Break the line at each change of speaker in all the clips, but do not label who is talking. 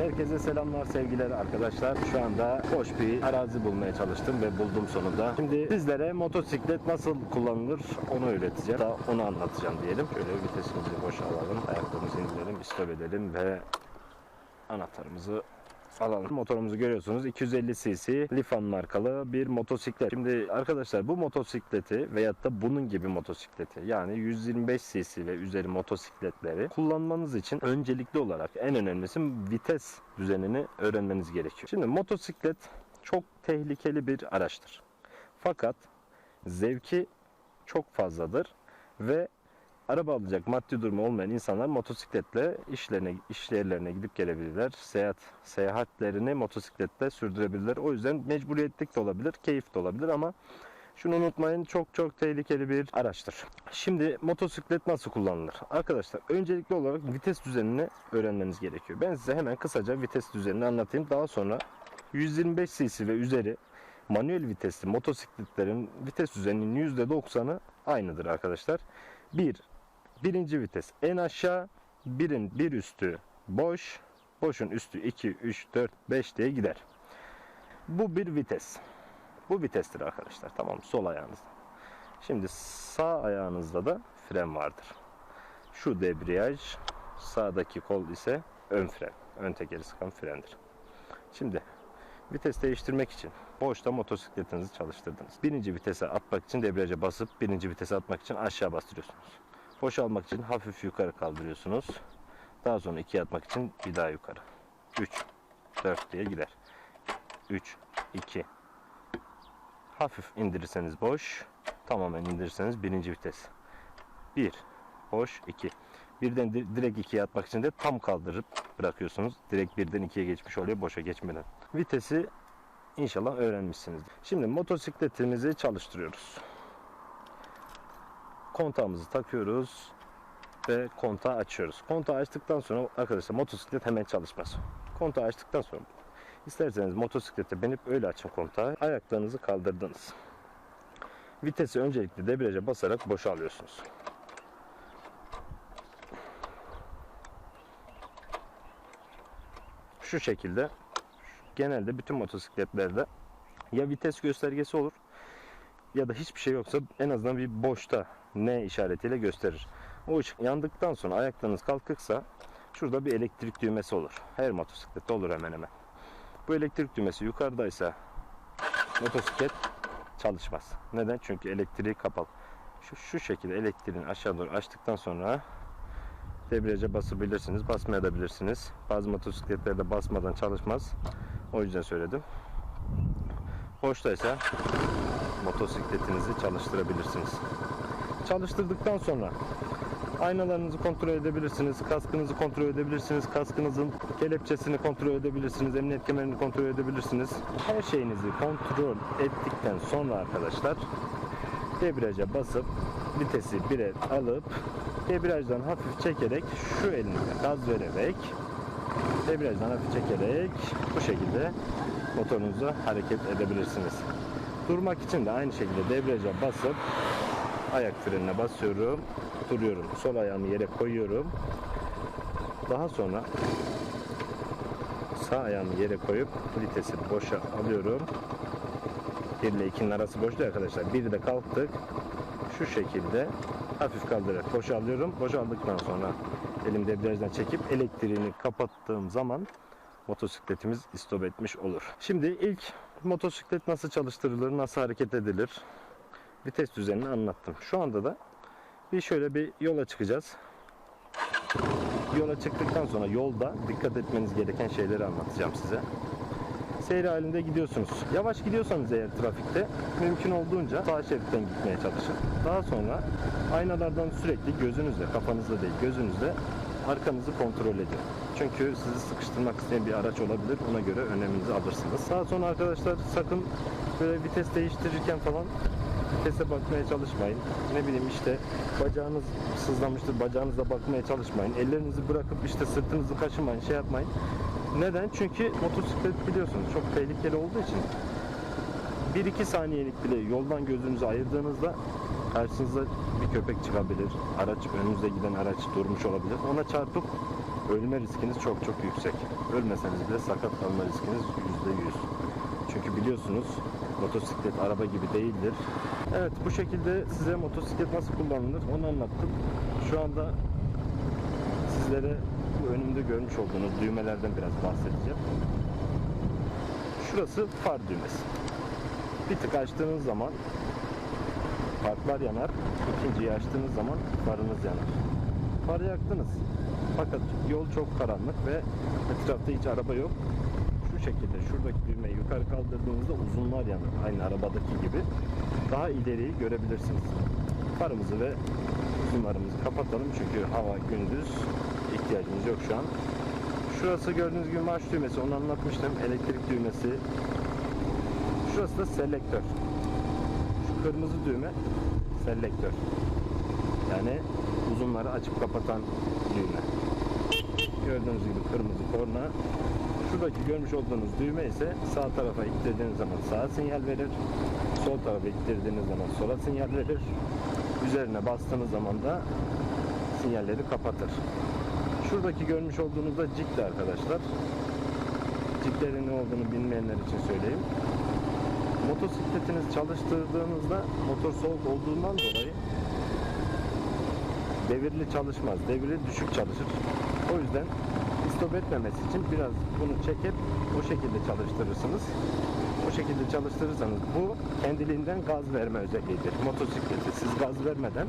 Evet herkese selamlar sevgiler arkadaşlar. Şu anda boş bir arazi bulmaya çalıştım ve buldum sonunda. Şimdi sizlere motosiklet nasıl kullanılır onu öğreteceğim. Daha onu anlatacağım diyelim. Şöyle vitesimizi boşa alalım. Ayaklarımızı indirelim, stop edelim ve anahtarımızı alalım. Motorumuzu görüyorsunuz 250 cc Lifan markalı bir motosiklet. Şimdi arkadaşlar bu motosikleti veyahut da bunun gibi motosikleti yani 125 cc ve üzeri motosikletleri kullanmanız için öncelikli olarak en önemlisi vites düzenini öğrenmeniz gerekiyor. Şimdi motosiklet çok tehlikeli bir araçtır. Fakat zevki çok fazladır ve araba alacak maddi durumu olmayan insanlar motosikletle işlerine işlerlerine gidip gelebilirler. Seyahat seyahatlerini motosikletle sürdürebilirler. O yüzden mecburiyetlik de olabilir, keyif de olabilir ama şunu unutmayın çok çok tehlikeli bir araçtır. Şimdi motosiklet nasıl kullanılır? Arkadaşlar öncelikli olarak vites düzenini öğrenmeniz gerekiyor. Ben size hemen kısaca vites düzenini anlatayım. Daha sonra 125 cc ve üzeri manuel vitesli motosikletlerin vites düzeninin %90'ı aynıdır arkadaşlar. 1. Birinci vites en aşağı, birin bir üstü boş, boşun üstü 2, 3, 4, 5 diye gider. Bu bir vites. Bu vitestir arkadaşlar. Tamam sol ayağınızda. Şimdi sağ ayağınızda da fren vardır. Şu debriyaj, sağdaki kol ise ön fren. Ön tekeri sıkan frendir. Şimdi vites değiştirmek için boşta motosikletinizi çalıştırdınız. Birinci vitese atmak için debriyaja basıp birinci vitese atmak için aşağı bastırıyorsunuz. Boşalmak için hafif yukarı kaldırıyorsunuz. Daha sonra ikiye atmak için bir daha yukarı. 3, 4 diye gider. 3, 2. Hafif indirirseniz boş. Tamamen indirirseniz birinci vites. 1, boş, 2. Birden di- direkt ikiye atmak için de tam kaldırıp bırakıyorsunuz. Direkt birden ikiye geçmiş oluyor boşa geçmeden. Vitesi inşallah öğrenmişsinizdir. Şimdi motosikletimizi çalıştırıyoruz. Kontağımızı takıyoruz ve kontağı açıyoruz. Kontağı açtıktan sonra arkadaşlar motosiklet hemen çalışmaz. Kontağı açtıktan sonra isterseniz motosiklete binip öyle açın kontağı. Ayaklarınızı kaldırdınız. Vitesi öncelikle debriyaja basarak boşa alıyorsunuz. Şu şekilde genelde bütün motosikletlerde ya vites göstergesi olur ya da hiçbir şey yoksa en azından bir boşta ne işaretiyle gösterir. O ışık yandıktan sonra ayaklarınız kalkıksa şurada bir elektrik düğmesi olur. Her motosiklette olur hemen hemen. Bu elektrik düğmesi yukarıdaysa motosiklet çalışmaz. Neden? Çünkü elektriği kapalı. Şu, şu şekilde elektriğini aşağı doğru açtıktan sonra debriyaja basabilirsiniz, basmayabilirsiniz. Bazı motosikletlerde basmadan çalışmaz. O yüzden söyledim. Boştaysa motosikletinizi çalıştırabilirsiniz. Çalıştırdıktan sonra aynalarınızı kontrol edebilirsiniz, kaskınızı kontrol edebilirsiniz, kaskınızın kelepçesini kontrol edebilirsiniz, emniyet kemerini kontrol edebilirsiniz. Her şeyinizi kontrol ettikten sonra arkadaşlar debriyaja basıp vitesi 1'e alıp debriyajdan hafif çekerek şu elinizle gaz vererek debriyajdan hafif çekerek bu şekilde motorunuzu hareket edebilirsiniz. Durmak için de aynı şekilde debriyaja basıp ayak frenine basıyorum, duruyorum. Sol ayağımı yere koyuyorum. Daha sonra sağ ayağımı yere koyup vitesi boşa alıyorum. 1 ile 2'nin arası boştu arkadaşlar. Bir de kalktık. Şu şekilde hafif kaldırarak boşa alıyorum. Boşaldıktan sonra elim debriyajdan çekip elektriğini kapattığım zaman motosikletimiz istop etmiş olur. Şimdi ilk motosiklet nasıl çalıştırılır, nasıl hareket edilir vites düzenini anlattım. Şu anda da bir şöyle bir yola çıkacağız. Yola çıktıktan sonra yolda dikkat etmeniz gereken şeyleri anlatacağım size. Seyir halinde gidiyorsunuz. Yavaş gidiyorsanız eğer trafikte mümkün olduğunca sağ şeritten gitmeye çalışın. Daha sonra aynalardan sürekli gözünüzle, kafanızla değil gözünüzle arkanızı kontrol edin. Çünkü sizi sıkıştırmak isteyen bir araç olabilir. Ona göre öneminizi alırsınız. Daha sonra arkadaşlar sakın böyle vites değiştirirken falan vitese bakmaya çalışmayın. Ne bileyim işte bacağınız sızlamıştır, bacağınıza bakmaya çalışmayın. Ellerinizi bırakıp işte sırtınızı kaşımayın, şey yapmayın. Neden? Çünkü motosiklet biliyorsunuz çok tehlikeli olduğu için 1-2 saniyelik bile yoldan gözünüzü ayırdığınızda karşınıza bir köpek çıkabilir. Araç önünüzde giden araç durmuş olabilir. Ona çarpıp ölme riskiniz çok çok yüksek. Ölmeseniz bile sakat kalma riskiniz %100. Çünkü biliyorsunuz motosiklet araba gibi değildir. Evet bu şekilde size motosiklet nasıl kullanılır onu anlattım. Şu anda sizlere bu önümde görmüş olduğunuz düğmelerden biraz bahsedeceğim. Şurası far düğmesi. Bir tık açtığınız zaman farklar yanar. İkinciyi açtığınız zaman farınız yanar. Farı yaktınız. Fakat yol çok karanlık ve etrafta hiç araba yok. Şu şekilde şuradaki düğmeyi yukarı kaldırdığınızda uzunlar yanır. Aynı arabadaki gibi. Daha ileriyi görebilirsiniz. Farımızı ve zoomlarımızı kapatalım çünkü hava gündüz ihtiyacımız yok şu an. Şurası gördüğünüz gibi marş düğmesi onu anlatmıştım. Elektrik düğmesi. Şurası da selektör. Kırmızı düğme selektör. Yani uzunları açıp kapatan düğme. Gördüğünüz gibi kırmızı korna. Şuradaki görmüş olduğunuz düğme ise sağ tarafa ittirdiğiniz zaman sağa sinyal verir. Sol tarafa ittirdiğiniz zaman sola sinyal verir. Üzerine bastığınız zaman da sinyalleri kapatır. Şuradaki görmüş olduğunuz da cikti arkadaşlar. Ciklerin ne olduğunu bilmeyenler için söyleyeyim. Motosikletiniz çalıştırdığınızda motor soğuk olduğundan dolayı devirli çalışmaz. Devirli düşük çalışır. O yüzden istop etmemesi için biraz bunu çekip o şekilde çalıştırırsınız. O şekilde çalıştırırsanız bu kendiliğinden gaz verme özelliğidir. Motosikleti siz gaz vermeden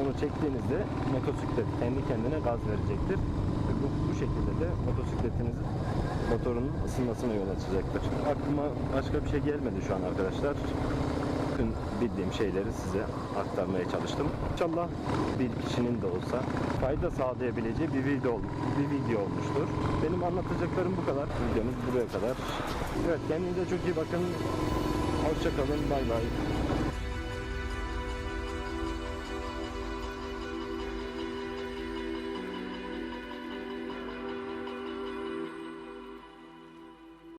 onu çektiğinizde motosiklet kendi kendine gaz verecektir. Bu, bu şekilde de motosikletinizin motorunun ısınmasına yol açacaktır. Aklıma başka bir şey gelmedi şu an arkadaşlar. Bütün bildiğim şeyleri size aktarmaya çalıştım. İnşallah bir kişinin de olsa fayda sağlayabileceği bir video, bir video olmuştur. Benim anlatacaklarım bu kadar. Videomuz buraya kadar. Evet kendinize çok iyi bakın. Hoşçakalın. Bay bay.